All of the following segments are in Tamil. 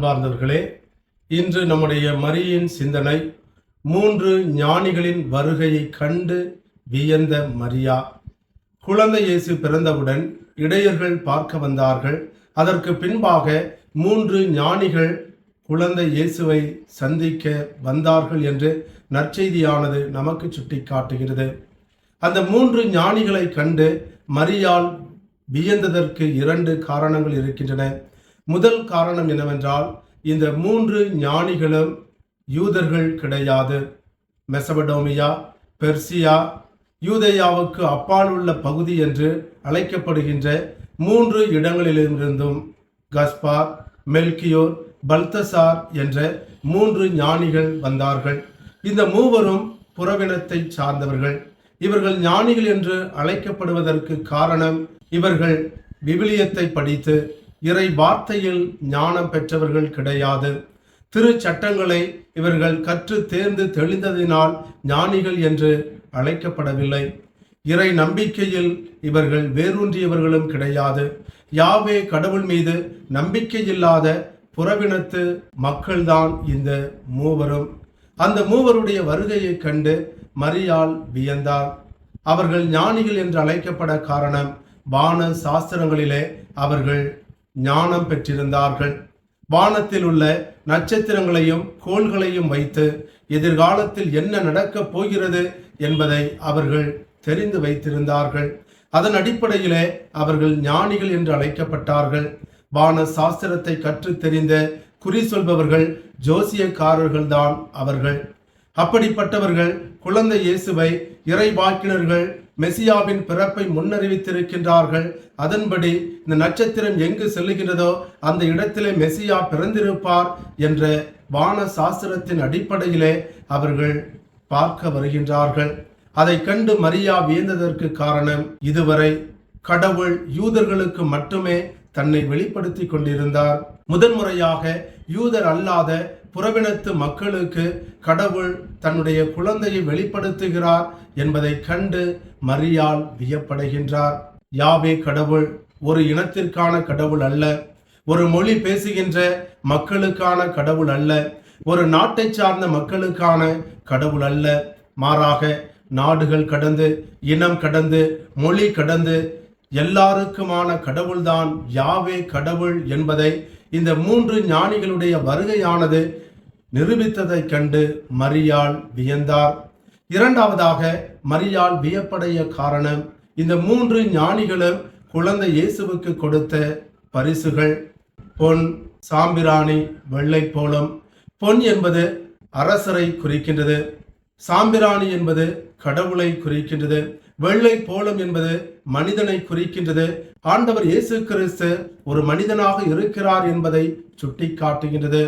அன்பார்ந்தவர்களே இன்று நம்முடைய மரியின் சிந்தனை மூன்று ஞானிகளின் வருகையை கண்டு வியந்த மரியா. குழந்தை இயேசு பிறந்தவுடன் இடையர்கள் பார்க்க வந்தார்கள். அதற்கு பின்பாக மூன்று ஞானிகள் குழந்தை இயேசுவை சந்திக்க வந்தார்கள் என்று நற்செய்தியானது நமக்கு சுட்டிக்காட்டுகிறது. அந்த மூன்று ஞானிகளை கண்டு மரியால் வியந்ததற்கு இரண்டு காரணங்கள் இருக்கின்றன. முதல் காரணம் என்னவென்றால் இந்த மூன்று ஞானிகளும் யூதர்கள் கிடையாது. மெசபடோமியா பெர்சியா யூதேயாவுக்கு அப்பால் உள்ள பகுதி என்று அழைக்கப்படுகின்ற மூன்று இடங்களிலிருந்தும் கஸ்பார் மெல்கியோர் பல்தசார் என்ற மூன்று ஞானிகள் வந்தார்கள். இந்த மூவரும் புறவினத்தை சார்ந்தவர்கள். இவர்கள் ஞானிகள் என்று அழைக்கப்படுவதற்கு காரணம் இவர்கள் விவிலியத்தை படித்து இறை வார்த்தையில் ஞானம் பெற்றவர்கள் கிடையாது. திரு சட்டங்களை இவர்கள் கற்று தேர்ந்து தெளிந்ததினால் ஞானிகள் என்று அழைக்கப்படவில்லை. இறை நம்பிக்கையில் இவர்கள் வேரூன்றியவர்களும் கிடையாது. யாவே கடவுள் மீது நம்பிக்கையில்லாத புறவினத்து மக்கள்தான் இந்த மூவரும். அந்த மூவருடைய வருகையை கண்டு மரியாள் வியந்தார். அவர்கள் ஞானிகள் என்று அழைக்கப்பட காரணம் வான சாஸ்திரங்களிலே அவர்கள் ஞானம் பெற்றிருந்தார்கள். வானத்தில் உள்ள நட்சத்திரங்களையும் கோள்களையும் வைத்து எதிர்காலத்தில் என்ன நடக்கப் போகிறது என்பதை அவர்கள் தெரிந்து வைத்திருந்தார்கள். அதன் அடிப்படையிலே அவர்கள் ஞானிகள் என்று அழைக்கப்பட்டார்கள். வான சாஸ்திரத்தை கற்று தெரிந்த குறி சொல்பவர்கள் ஜோசியக்காரர்கள்தான் அவர்கள். அப்படிப்பட்டவர்கள் குழந்தை இயேசுவை இறைவாக்கினர்கள் மெசியாவின் பிறப்பை முன்னறிவித்திருக்கின்றார்கள். அதன்படி இந்த நட்சத்திரம் எங்கு செல்லுகின்றதோ அந்த இடத்திலே மெசியா பிறந்திருப்பார் என்ற வான சாஸ்திரத்தின் அடிப்படையிலே அவர்கள் பார்க்க வருகின்றார்கள். அதை கண்டு மரியா வியந்ததற்கு காரணம் இதுவரை கடவுள் யூதர்களுக்கு மட்டுமே தன்னை வெளிப்படுத்தி கொண்டிருந்தார். முதன்முறையாக யூதர் அல்லாத புறவினத்து மக்களுக்கு கடவுள் தன்னுடைய குழந்தையை வெளிப்படுத்துகிறார் என்பதை கண்டு மரியால் வியப்படைகின்றார். யாவே கடவுள் ஒரு இனத்திற்கான கடவுள் அல்ல. ஒரு மொழி பேசுகின்ற மக்களுக்கான கடவுள் அல்ல. ஒரு நாட்டை சார்ந்த மக்களுக்கான கடவுள் அல்ல. மாறாக நாடுகள் கடந்து இனம் கடந்து மொழி கடந்து எல்லாருக்குமான கடவுள்தான் யாவே கடவுள் என்பதை இந்த மூன்று ஞானிகளுடைய வருகையானது நிரூபித்ததைக் கண்டு மரியாள் வியந்தார். இரண்டாவதாக மரியாள் வியப்படைய காரணம் இந்த மூன்று ஞானிகளும் குழந்தை இயேசுவுக்கு கொடுத்த பரிசுகள். பொன் சாம்பிராணி வெள்ளை போலம். பொன் என்பது அரசரை குறிக்கின்றது. சாம்பிராணி என்பது கடவுளை குறிக்கின்றது. வெள்ளை போலம் என்பது மனிதனை குறிக்கின்றது. ஆண்டவர் இயேசு கிறிஸ்து ஒரு மனிதனாக இருக்கிறார் என்பதை சுட்டிக்காட்டுகின்றது.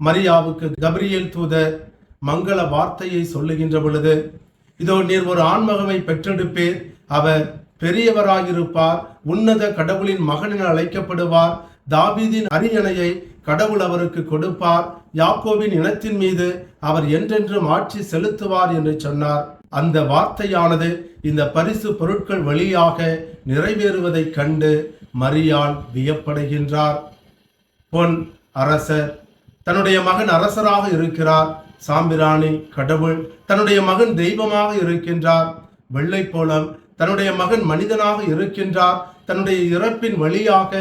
மரியாவுக்கு கபிரியல் தூதர் மங்கள வார்த்தையை சொல்லுகின்ற பொழுது இதோ நீர் ஒரு ஆண்மகமை பெற்றெடுப்பீர் அவர் பெரியவராயிருப்பார் உன்னத கடவுளின் மகன் என அழைக்கப்படுவார் தாபீதின் அரியணையை கடவுள் அவருக்கு கொடுப்பார் யாக்கோவின் இனத்தின் மீது அவர் என்றென்றும் ஆட்சி செலுத்துவார் என்று சொன்னார். அந்த வார்த்தையானது இந்த பரிசு பொருட்கள் வழியாக நிறைவேறுவதைக் கண்டு மரியாள் வியப்படைகின்றார். பொன் அரசர் தன்னுடைய மகன் அரசராக இருக்கிறார். சாம்பிராணி கடவுள் தன்னுடைய மகன் தெய்வமாக இருக்கின்றார். வெள்ளை போலம் தன்னுடைய மகன் மனிதனாக இருக்கின்றார். தன்னுடைய இறப்பின் வழியாக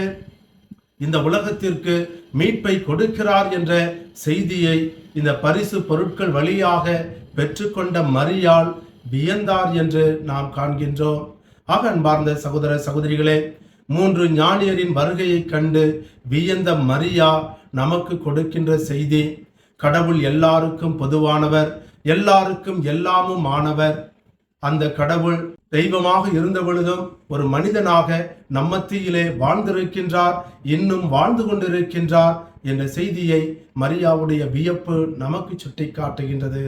இந்த உலகத்திற்கு மீட்பை கொடுக்கிறார் என்ற செய்தியை இந்த பரிசு பொருட்கள் வழியாக பெற்றுக்கொண்ட மரியாள் வியந்தார் என்று நாம் காண்கின்றோம். ஆக அன்பார்ந்த சகோதர சகோதரிகளே மூன்று ஞானியரின் வருகையைக் கண்டு வியந்த மரியா நமக்கு கொடுக்கின்ற செய்தி கடவுள் எல்லாருக்கும் பொதுவானவர் எல்லாருக்கும் எல்லாமும் ஆனவர் அந்த கடவுள் தெய்வமாக இருந்த பொழுதும் ஒரு மனிதனாக நம்மத்தியிலே வாழ்ந்திருக்கின்றார் இன்னும் வாழ்ந்து கொண்டிருக்கின்றார் என்ற செய்தியை மரியாவுடைய வியப்பு நமக்கு சுட்டிக்காட்டுகின்றது.